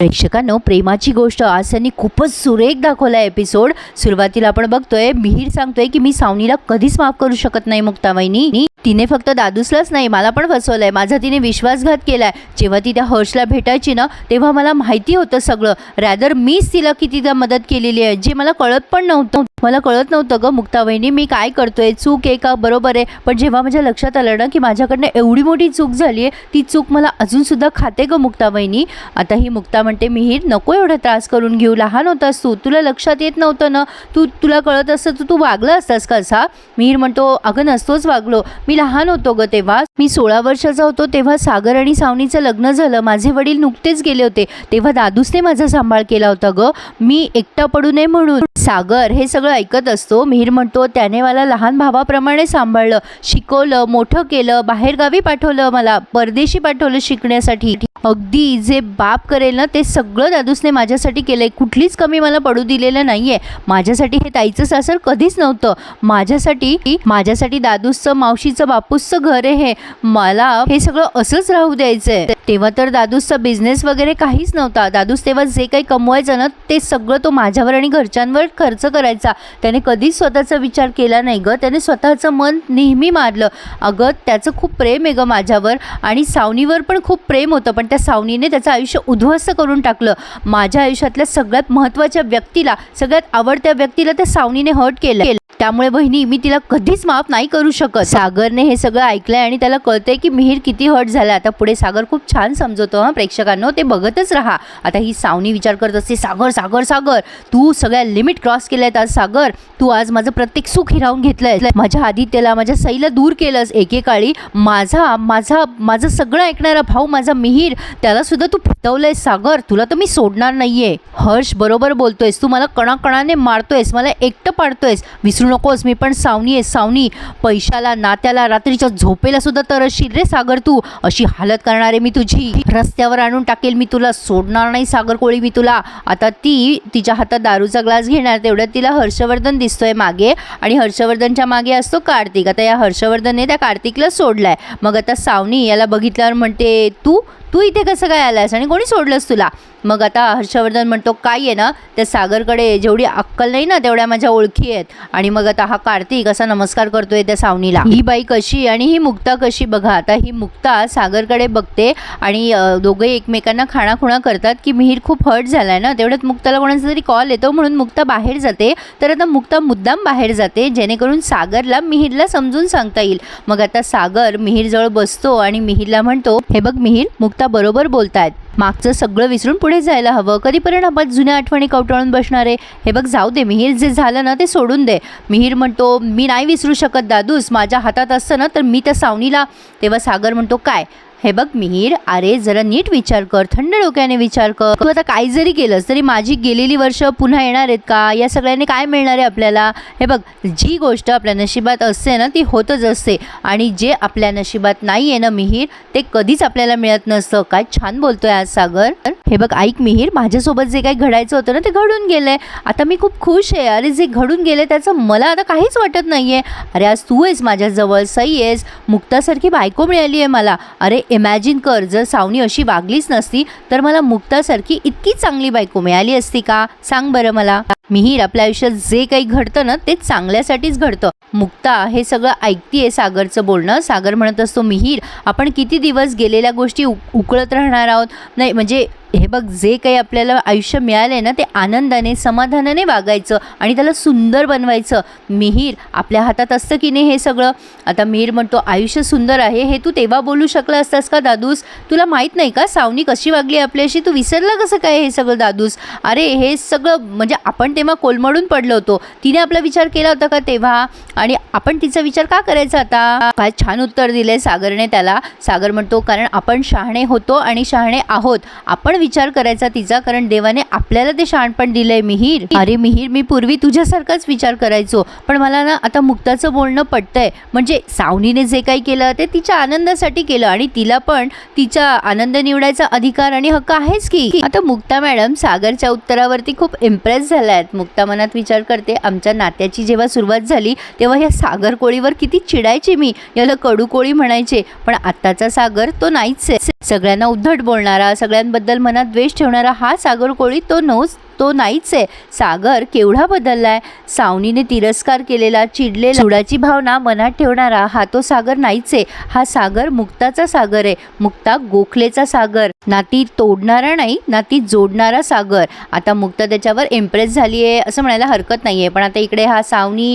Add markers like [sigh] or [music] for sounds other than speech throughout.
प्रेक्षकांनो प्रेमाची गोष्ट आज त्यांनी खूपच सुरेख दाखवला एपिसोड सुरुवातीला आपण बघतोय मिहीर सांगतोय की मी सावनीला कधीच माफ करू शकत नाही मुक्ताबाईनी. तिने फक्त दादूसलाच नाही मला पण फसवलंय. माझा तिने विश्वासघात केलाय. जेव्हा ती त्या हर्षला भेटायची ना तेव्हा मला माहिती होतं सगळं. रॅदर मीच तिला किती मदत केलेली आहे जे मला कळत पण नव्हतं. मला कळत नव्हतं ग मुक्ताबाईनी मी काय करतोय चूक आहे का? बरोबर आहे. पण जेव्हा माझ्या लक्षात आलं ना की माझ्याकडनं एवढी मोठी चूक झाली आहे ती चूक मला अजूनसुद्धा खाते ग मुक्ताबाईनी. आता ही मुक्ता म्हणते मिहीर नको एवढा त्रास करून घेऊ. लहान होतास तू. तुला लक्षात येत नव्हतं ना? तू तुला कळत असतं तर तू वागला असतास का असा मिहीर म्हणतो अगं नसतोच वागलो. मी लहान होतो ग तेव्हा. मी सोळा वर्षाचा होतो तेव्हा सागर आणि सावनीचं लग्न झालं. माझे वडील नुकतेच गेले होते. तेव्हा दादूसने माझा सांभाळ केला होता ग. मी एकटा पडू नये म्हणून सागर हे सगळं ऐकत असतो. मिहीर म्हणतो त्याने मला लहान भावाप्रमाणे सांभाळलं शिकवलं मोठं केलं बाहेरगावी पाठवलं मला परदेशी पाठवलं शिकण्यासाठी. अगदी जे बाप करेल ना ते सगळं दादूसने माझ्यासाठी केलं आहे कुठलीच कमी मला पडू दिलेलं नाही आहे माझ्यासाठी हे ताईचं सासर कधीच नव्हतं. माझ्यासाठी माझ्यासाठी दादूसचं मावशीचं बापूसचं घर आहे. हे मला हे सगळं असंच राहू द्यायचं आहे तेव्हा तर दादूसचा बिझनेस वगैरे काहीच नव्हता. दादूस तेव्हा जे काही कमवायचं ना ते सगळं तो माझ्यावर आणि घरच्यांवर खर्च करायचा. त्याने कधीच स्वतःचा विचार केला नाही गं. त्याने स्वतःचं मन नेहमी मारलं. अगं त्याचं खूप प्रेम आहे गं माझ्यावर आणि सावनीवर पण खूप प्रेम होतं पण त्या सावनीने त्याचं आयुष्य उद्ध्वस्त करून टाकलं. माझ्या आयुष्यातल्या सगळ्यात महत्त्वाच्या व्यक्तीला सगळ्यात आवडत्या व्यक्तीला त्या सावनीने हर्ट केलं. त्यामुळे बहिणी मी तिला कधीच माफ नाही करू शकत. सागरने हे सगळं ऐकलंय आणि त्याला कळतंय की मिहीर किती हर्ट झाला आता पुढे सागर खूप छान समजवतो हा प्रेक्षकांना. ते बघतच राहा. आता ही सावनी विचार करत असते सागर सागर सागर तू सगळ्या लिमिट क्रॉस केल्यात आज सागर. तू आज माझं प्रत्येक सुख हिरावून घेतलंय माझ्या आदित्यला माझ्या सईला दूर केलंस एकेकाळी. माझा माझा माझं सगळं ऐकणारा भाऊ माझा मिहीर. त्याला सुद्धा तू फितवलंय सागर. तुला तर मी सोडणार नाहीये. हर्ष बरोबर बोलतोयस. तू मला कणाकणाने मारतोयस. मला एकटं पाडतोयस. विसरू नकोस. मी पण सावनी आहे. सावनी पैशाला नात्याला रात्रीच्या झोपेला सुद्धा तरसशील रे सागर तू. अशी हालत करणार आहे मी तुझी. रस्त्यावर आणून टाकेल मी तुला. सोडणार नाही सागर कोळी मी तुला. आता ती तिच्या हातात दारूचा ग्लास घेणार. तेवढ्यात तिला हर्षवर्धन दिसतोय मागे. आणि हर्षवर्धनच्या मागे असतो कार्तिक. आता या हर्षवर्धनने त्या कार्तिकला सोडलाय. मग आता सावनी याला बघितल्यावर म्हणते तू? तू इथे कसं काय आलास आणि कोणी सोडलंस तुला? मग आता हर्षवर्धन म्हणतो काय आहे ना त्या सागरकडे जेवढी अक्कल नाही ना तेवढ्या माझ्या ओळखी आहेत. आणि आणि मग आता हा कार्तिक असा नमस्कार करतोय त्या सावनीला. ही बाई कशी आणि ही मुक्ता कशी? बघा आता ही मुक्ता सागरकडे बघते आणि दोघे एकमेकांना खाणाखुणा करतात की मिहीर खूप हर्ट झालाय ना? तेवढ्यात मुक्ताला कोणाचा तरी कॉल येतो म्हणून मुक्ता बाहेर जाते. तर आता मुक्ता मुद्दाम बाहेर जाते जेणेकरून सागरला मिहीरला समजून सांगता येईल. मग आता सागर मिहीरजवळ बसतो आणि मिहीरला म्हणतो हे बघ मिहीर मुक्ता बरोबर बोलतायत. मागचं सगळं विसरून पुढे जायला हवं. कधीपर्यंत आपण जुन्या आठवणी कवटाळून बसणार आहे? हे बघ जाऊ दे मिहीर जे झालं ना ते सोडून दे. मिहीर म्हणतो मी नाही विसरू शकत दादूस. माझ्या हातात असतं ना तर मी त्या सावनीला. तेव्हा सागर म्हणतो काय? हे बघ मिहीर अरे जरा नीट विचार कर थंड डोक्याने विचार कर. तू आता काही जरी केलंस तरी माझी गेलेली वर्ष पुन्हा येणार आहेत का? या सगळ्यांनी काय मिळणार आहे आपल्याला? हे बघ जी गोष्ट आपल्या नशिबात असते ना ती होतच असते. आणि जे आपल्या नशिबात नाही आहे ना मिहीर ते कधीच आपल्याला मिळत नसतं. काय छान बोलतोय आज सागर. हे बघ ऐक मिहीर माझ्यासोबत जे काही घडायचं होतं ना ते घडून गेलंय. आता मी खूप खुश आहे. अरे जे घडून गेले त्याचं मला आता काहीच वाटत नाही आहे अरे आज तू आहेस माझ्याजवळ सई आहेस. मुक्तासारखी बायको मिळाली आहे मला. अरे इमॅजिन कर जर सावनी अशी वागलीच नसती तर मला मुक्तासारखी इतकी चांगली बायको मिळाली असती का? सांग बरं मला. मिहीर आपल्या आयुष्यात जे काही घडतं ना ते चांगल्यासाठीच घडतं. मुक्ता हे सगळं ऐकतीये सागरचं बोलणं. सागर म्हणत असतो मिहीर आपण किती दिवस गेलेल्या गोष्टी उकळत राहणार आहोत? नाही म्हणजे हे बघ जे काही आपल्याला आयुष्य मिळालं आहे ना ते आनंदाने समाधानाने वागायचं आणि त्याला सुंदर बनवायचं. मिहीर आपल्या हातात असतं की नाही हे सगळं? आता मिहीर म्हणतो आयुष्य सुंदर आहे हे तू तेव्हा बोलू शकला असतास का दादूस? तुला माहीत नाही का सावनी कशी वागली आपल्याशी? तू विसरला कसं काय हे सगळं दादूस? अरे हे सगळं म्हणजे आपण तेव्हा कोलमडून पडलो होतो. तिने आपला विचार केला होता का तेव्हा? आणि आपण तिचा विचार का करायचा आता? काय छान उत्तर दिले सागरने त्याला. सागर म्हणतो कारण आपण शहाणे होतो आणि शहाणे आहोत. आपण विचार करायचा तिचा कारण देवाने आपल्याला ते शहाणपण दिलंय मिहीर. अरे मिहीर मी पूर्वी तुझ्यासारखाच विचार करायचो पण मला ना आता मुक्ताचं बोलणं पटतंय. म्हणजे सावनीने जे काही केलं ते तिच्या आनंदासाठी केलं आणि तिला पण तिचा आनंद निवडायचा अधिकार आणि हक्क आहेच की. आता मुक्ता मॅडम सागरच्या उत्तरावरती खूप इम्प्रेस झाल्या आहेत मुक्ता मनात विचार करते आमच्या नात्याची जेव्हा सुरुवात झाली तेव्हा ह्या सागर कोळीवर किती चिडायचे मी. याला कडू कोळी म्हणायचे पण आत्ताचा सागर तो नाहीच आहे. सगळ्यांना उद्धट बोलणारा सगळ्यांबद्दल मनात द्वेष ठेवणारा हा सागर कोळी तो नोच तो नाहीच आहे. सागर केवढा बदललाय? सावनीने तिरस्कार केलेला चिडलेला. चुडाची भावना मनात ठेवणारा हा तो सागर नाहीच आहे. हा सागर मुक्ताचा सागर आहे. मुक्ता गोखलेचा सागर. नाती तोडणारा नाही नाती जोडणारा सागर. आता मुक्ता त्याच्यावर इम्प्रेस झाली आहे असं म्हणायला हरकत नाही आहे पण आता इकडे हा सावनी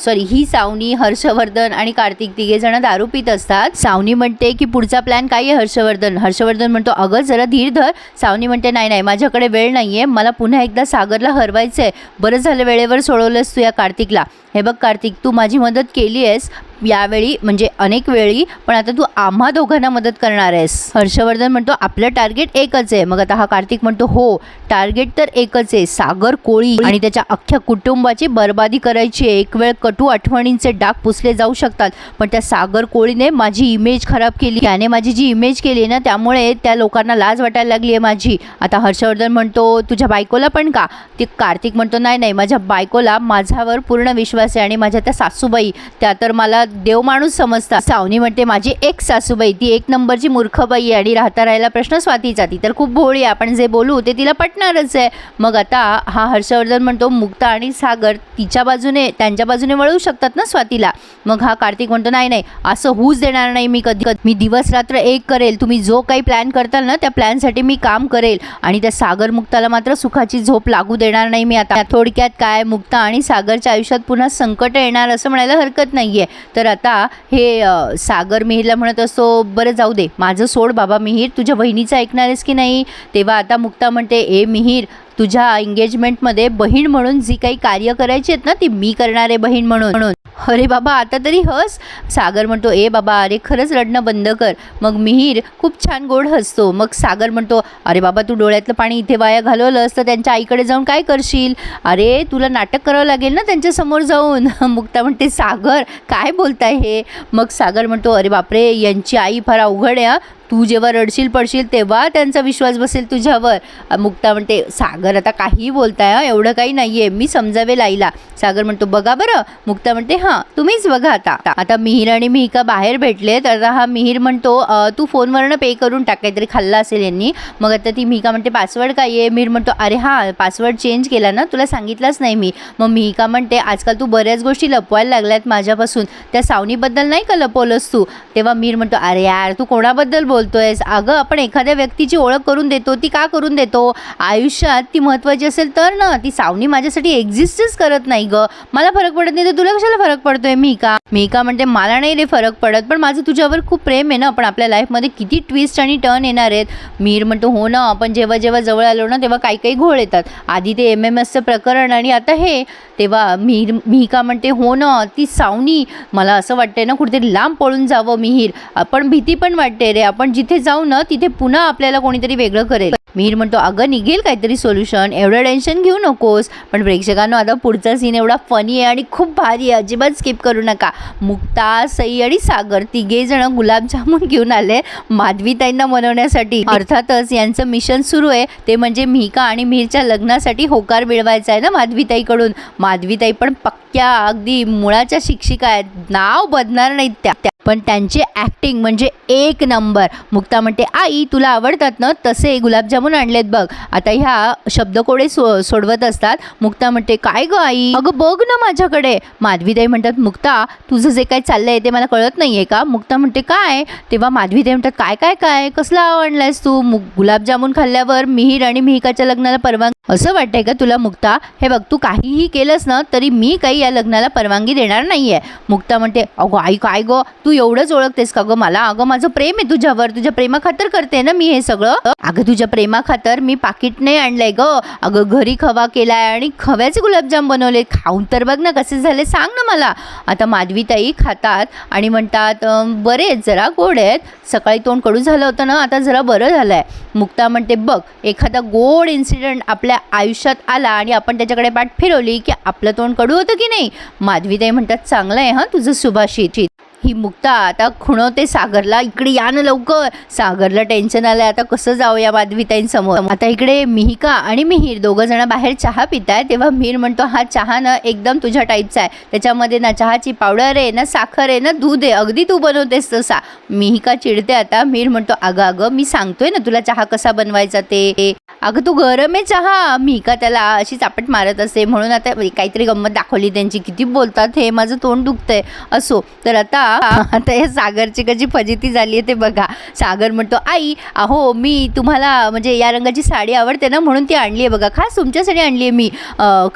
सॉरी ही सावनी हर्षवर्धन आणि कार्तिक तिघे जण दारू पित असतात. सावनी म्हणते की पुढचा प्लॅन काय आहे हर्षवर्धन? हर्षवर्धन म्हणतो अगं जरा धीर धर. सावनी म्हणते नाही नाही माझ्याकडे वेळ नाही आहे मला पुन्हा एकदा सागरला हरवायचं आहे बरं झालं वेळेवर सोडवलंस तू या कार्तिकला. हे बघ कार्तिक तू माझी मदत केली आहेस यावेळी म्हणजे अनेक वेळी पण आता तू आम्हा दोघांना मदत करणार आहेस. हर्षवर्धन म्हणतो आपलं टार्गेट एकच आहे. मग आता हा कार्तिक म्हणतो हो टार्गेट तर एकच आहे सागर कोळी आणि त्याच्या अख्ख्या कुटुंबाची बर्बादी करायची आहे. एक वेळ कटू आठवणींचे डाग पुसले जाऊ शकतात पण त्या सागर कोळीने माझी इमेज खराब केली. त्याने माझी जी इमेज केली ना त्यामुळे त्या लोकांना लाज वाटायला लागली आहे माझी. आता हर्षवर्धन म्हणतो तुझ्या बायकोला पण का? ते कार्तिक म्हणतो नाही नाही माझ्या बायकोला माझ्यावर पूर्ण विश्वास आहे आणि माझ्या त्या सासूबाई त्या तर मला देव माणूस समजतात. सावनी म्हणते माझी एक सासूबाई ती एक नंबरची मूर्खबाई आहे आणि राहता राहिला प्रश्न स्वातीचा. ती तर खूप भोळी आहे. आपण जे बोलू ते तिला पटणारच आहे. मग आता हा हर्षवर्धन म्हणतो मुक्ता आणि सागर तिच्या बाजूने त्यांच्या बाजूने वळू शकतात ना स्वातीला? मग हा कार्तिक म्हणतो नाही नाही असं होऊच देणार नाही मी कधी कधी. मी दिवस रात्र एक करेल. तुम्ही जो काही प्लॅन करताल ना त्या प्लॅनसाठी मी काम करेल. आणि त्या सागर मुक्ताला मात्र सुखाची झोप लागू देणार नाही मी आता. थोडक्यात काय मुक्ता आणि सागरच्या आयुष्यात पुन्हा संकट येणार असं म्हणायला हरकत नाही आहे तर आता हे सागर मिहीरला म्हणत असतो बरं जाऊ दे. माझं सोड बाबा मिहीर. तुझ्या बहिणीचं ऐकणार आहेस की नाही? तेव्हा आता मुक्ता म्हणते ए मिहीर तुझ्या एंगेजमेंटमध्ये बहीण म्हणून जी काही कार्य करायची आहेत ना ती मी करणार आहे बहीण म्हणून म्हणून. अरे बाबा आता तरी हस. सागर म्हणतो ए बाबा अरे खरंच रडणं बंद कर. मग मिहीर खूप छान गोड हसतो. मग सागर म्हणतो अरे बाबा तू डोळ्यातलं पाणी इथे वाया घालवलंस तर त्यांच्या आईकडे जाऊन काय करशील? अरे तुला नाटक करावं लागेल ना त्यांच्यासमोर जाऊन. [laughs] मुक्ता म्हणते सागर काय बोलताय हे? मग सागर म्हणतो अरे बापरे यांची आई फार अवघड आहे तू जेव्हा रडशील पडशील तेव्हा त्यांचा विश्वास बसेल तुझ्यावर. मुक्ता म्हणते सागर आता काहीही बोलताय एवढं काही नाही आहे मी समजावेल आईला सागर म्हणतो बघा बरं. मुक्ता म्हणते हां तुम्हीच बघा आता. आता मिहीर आणि मिहिका बाहेर भेटले तर आता हा मिहीर म्हणतो तू फोनवरनं पे करून टाक काहीतरी खाल्ला असेल यांनी. मग आता ती मिहिका म्हणते पासवर्ड काय आहे? मिहीर म्हणतो अरे हां पासवर्ड चेंज केला ना तुला सांगितलंच नाही मी. मग मिहिका म्हणते आजकाल तू बऱ्याच गोष्टी लपवायला लागल्यात माझ्यापासून त्या सावनीबद्दल नाही का लपवलंस तू? तेव्हा मीर म्हणतो अरे यार तू कोणाबद्दल बोलतोयस अगं आपण एखाद्या व्यक्तीची ओळख करून देतो ती का करून देतो? आयुष्यात ती महत्त्वाची असेल तर ना ती सावनी माझ्यासाठी एक्झिस्टच करत नाही ग. मला फरक पडत नाही तर तुला कशाला फरक पडतोय मी का? मी का म्हणते मला नाही रे फरक पडत पण माझं तुझ्यावर खूप प्रेम आहे ना. पण आपल्या लाईफमध्ये किती ट्विस्ट आणि टर्न येणार आहेत. मीर म्हणतो हो ना आपण जेव्हा जेव्हा जवळ आलो ना तेव्हा काही काही घोळ येतात. आधी ते एम एम एसचं प्रकरण आणि आता हे तेव्हा मिहीर का म्हणते हो ना ती सावनी. मला असं वाटतंय ना कुठेतरी लांब पळून जावं मिहीर आपण भीती पण वाटते रे. आपण जिथे जाऊ ना तिथे पुन्हा आपल्याला कोणीतरी वेगळं करेल. मीर म्हणतो अगं निघेल काहीतरी सोल्युशन एवढं टेन्शन घेऊ नकोस. पण प्रेक्षकांनो आता पुढचा सीन एवढा फनी आहे आणि खूप भारी आहे. अजिबात स्किप करू नका. मुक्ता सई आणि सागर तिघे जण गुलाबजामुन [laughs] घेऊन आले माधवीताईंना मनवण्यासाठी अर्थातच यांचं मिशन सुरू आहे. ते म्हणजे मिहिका आणि मिहीरच्या लग्नासाठी होकार मिळवायचा आहे ना माधवीताईकडून. माधवीताई पण पक्क्या अगदी मुळाच्या शिक्षिका आहेत. नाव बदणार नाहीत त्या- पण त्यांचे ॲक्टिंग म्हणजे एक नंबर मुक्ता म्हणते आई तुला आवडतात ना? तसे गुलाबजामुन आणलेत बघ. आता ह्या शब्दकोडे सो सोडवत असतात. मुक्ता म्हणते काय गं आई? अगं बघ ना माझ्याकडे. माधवीदाई म्हणतात मुक्ता तुझं जे काय चाललंय ते मला कळत नाही आहे का? मुक्ता म्हणते काय? तेव्हा माधवीदाई म्हणतात काय काय काय? कसलं आवडलायस तू? मु- गुलाबजामुन खाल्ल्यावर मिहीर आणि मिहिकाच्या लग्नाला परवानगी असं वाटतंय का तुला मुक्ता? हे बघ तू काहीही केलंस ना तरी मी काही या लग्नाला परवानगी देणार नाही आहे मुक्ता म्हणते अगो आई काय गं? तू एवढंच ओळखतेस का गं मला? अगं माझं प्रेम आहे तुझ्यावर. तुझ्या प्रेमाखातर करते ना मी हे सगळं. अगं तुझ्या प्रेमाखातर मी पाकिट नाही आणलंय ग. अगं घरी खवा केलाय आणि खव्याचे गुलाबजाम बनवले. खाऊन तर बघ ना कसे झाले. सांग ना मला. आता माधवीताई खातात आणि म्हणतात बरे आहेत जरा गोड आहेत. सकाळी तोंड कडू झालं होतं ना आता जरा बरं झालं आहे मुक्ता म्हणते बघ एखादा गोड इन्सिडेंट आपल्या आयुष्यात आला आणि आपण त्याच्याकडे पाठ फिरवली की आपलं तोंड कडू होतं की नाही? माधवीताई म्हणतात चांगलं आहे हां तुझं सुभाषित. ही मुक्ता आता खुणवते सागरला इकडे या ना लवकर. सागरला टेन्शन आलंय आता कसं जाऊया माधवीताईंसमोर? आता इकडे मिहिका आणि मिहीर दोघं जण बाहेर चहा पिताय तेव्हा मिहीर म्हणतो हा चहा ना एकदम तुझ्या टाईपचा आहे. त्याच्यामध्ये ना चहाची पावडर आहे ना साखर आहे ना दूध आहे अगदी तू बनवतेस तसा. मिहिका चिडते आता. मिहीर म्हणतो अगं अगं मी सांगतोय ना तुला चहा कसा बनवायचा ते. अगं तू गरम आहे चहा. मिहिका त्याला अशी चापट मारत असते म्हणून आता काहीतरी गंमत दाखवली त्यांची. किती बोलतात हे माझं तोंड दुखतंय. असो. तर आता [laughs] आता या सागरची कशी फजिती झाली आहे ते बघा. सागर म्हणतो आई अहो मी तुम्हाला म्हणजे या रंगाची साडी आवडते ना म्हणून ती आणली आहे बघा. खास तुमच्यासाठी आणली आहे मी.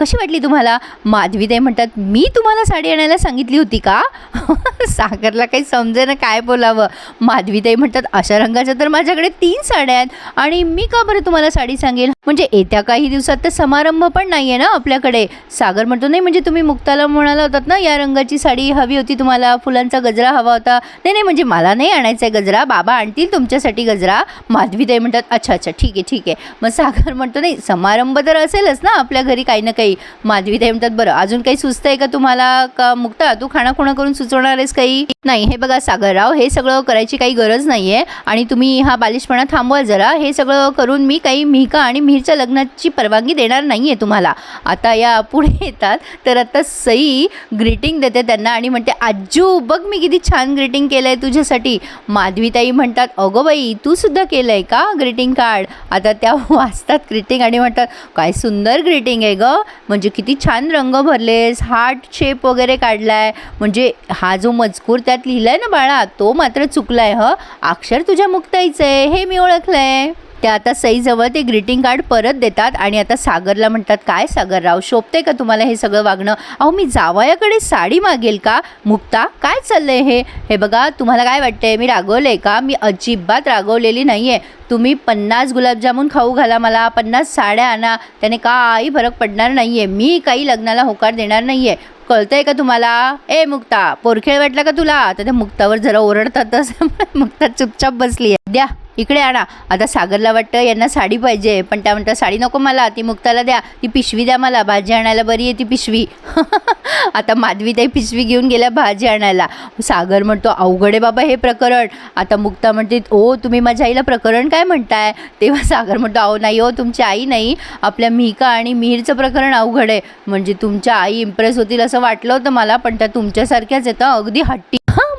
कशी वाटली तुम्हाला? माधवीताई म्हणतात मी तुम्हाला साडी आणायला सांगितली होती का? [laughs] सागरला काही समजे ना काय बोलावं. माधवीताई म्हणतात अशा रंगाच्या तर माझ्याकडे तीन साड्या आहेत आणि मी का बरं तुम्हाला साडी सांगेल? म्हणजे येत्या काही दिवसात तर समारंभ पण नाही आहे ना आपल्याकडे. सागर म्हणतो नाही म्हणजे तुम्ही मुक्ताला म्हणाला होतात ना या रंगाची साडी हवी होती तुम्हाला फुलांचा गजरा हवा होता. नाही नाही म्हणजे मला नाही आणायचा आहे गजरा. बाबा आणतील तुमच्यासाठी गजरा. माधवीताई म्हणतात अच्छा अच्छा ठीक आहे ठीक आहे. मग सागर म्हणतो नाही समारंभ तर असेलच ना आपल्या घरी काही ना काही. माधवीताई म्हणतात बरं अजून काही सुचतंय का तुम्हाला? का मुक्ता तू खाणाखुणा करून सुचवणार आहेस काही? नाही हे बघा सागरराव हे सगळं करायची काही गरज नाही आहे आणि तुम्ही हा बालिशपणा थांबवा जरा. हे सगळं करून मी काही मिहिका आणि मिहीरच्या लग्नाची परवानगी देणार नाही आहे तुम्हाला. आता या पुढे येतात. तर आता सई ग्रीटिंग देते त्यांना आणि म्हणते आजू बघ मी किती छान ग्रीटिंग केलं आहे तुझ्यासाठी. माधवीताई म्हणतात अगो बाई तू सुद्धा केलं आहे का ग्रीटिंग कार्ड आता त्या [laughs] वाचतात ग्रीटिंग आणि म्हणतात काय सुंदर ग्रीटिंग आहे गं. म्हणजे किती छान रंग भरलेस हार्ट शेप वगैरे काढला आहे म्हणजे हा जो मजकूर त्यात लिहिलाय ना बाळा तो मात्र चुकला आहे ह. अक्षर तुझ्या मुक्ताईचं आहे. हे मी ओळखलं आहे त्या आता सईजवळ ते ग्रीटिंग कार्ड परत देतात आणि आता सागरला म्हणतात काय सागरराव शोभते का तुम्हाला हे सगळं वागणं? अहो मी जावयाकडे साडी मागेल का? मुक्ता काय चाललंय हे? हे बघा तुम्हाला काय वाटतंय? मी रागवले का? मी अजिबात रागवलेली नाही आहे तुम्ही पन्नास गुलाबजामुन खाऊ घाला मला पन्नास साड्या आणा. त्याने काही फरक पडणार नाही आहे मी काही लग्नाला होकार देणार नाही आहे कळतंय का तुम्हाला? ए मुक्ता पोरखेळ वाटला का तुला? तर त्या मुक्तावर जरा ओरडतातच. [laughs] मुक्ता चुपचाप बसली आहे द्या. इकडे आणा. आता सागरला वाटतं यांना साडी पाहिजे पण त्या म्हणतात साडी नको मला ती मुक्ताला द्या ती पिशवी द्या मला भाजी आणायला बरी आहे ती पिशवी. [laughs] आता माधवी ताई पिशवी घेऊन गेल्या भाजी आणायला. सागर म्हणतो अवघड आहे बाबा हे प्रकरण. आता मुक्ता म्हणते ओ तुम्ही माझ्या आईला प्रकरण काय म्हणताय? तेव्हा सागर म्हणतो अहो नाही हो तुमची आई नाही. आपल्या मिहिका आणि मिहीरचं प्रकरण अवघड आहे. म्हणजे तुमच्या आई इम्प्रेस होतील असं वाटलं होतं मला पण त्या तुमच्यासारख्याच येतं अगदी हट्टी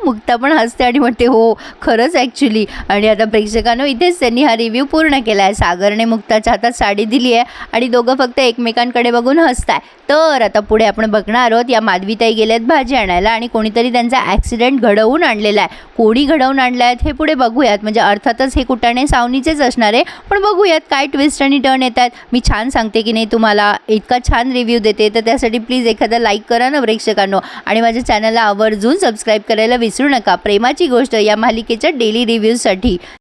मुक्ता पण हसते आणि म्हणते हो खरंच ॲक्च्युली आणि आता प्रेक्षकांनो इथेच त्यांनी हा रिव्ह्यू पूर्ण केला आहे. सागरने मुक्ताच्या हातात साडी दिली आहे आणि दोघं फक्त एकमेकांकडे बघून हसताय. तर आता पुढे आपण बघणार आहोत या माधवीताई गेल्यात भाजी आणायला आणि कोणीतरी त्यांचा ॲक्सिडेंट घडवून आणलेला आहे. कोणी घडवून आणला आहेत हे पुढे बघूयात. म्हणजे अर्थातच हे कुटाणे सावनीचेच असणार आहे पण बघूयात काय ट्विस्ट आणि टर्न येतात मी छान सांगते की नाही तुम्हाला इतका छान रिव्ह्यू देते. तर त्यासाठी प्लीज एखादा लाईक करा ना प्रेक्षकांनो. आणि माझ्या चॅनलला आवर्जून सबस्क्राईब करायला विसरू नका. प्रेमाची गोष्ट या मालिकेच्या डेली रिव्ह्यूजसाठी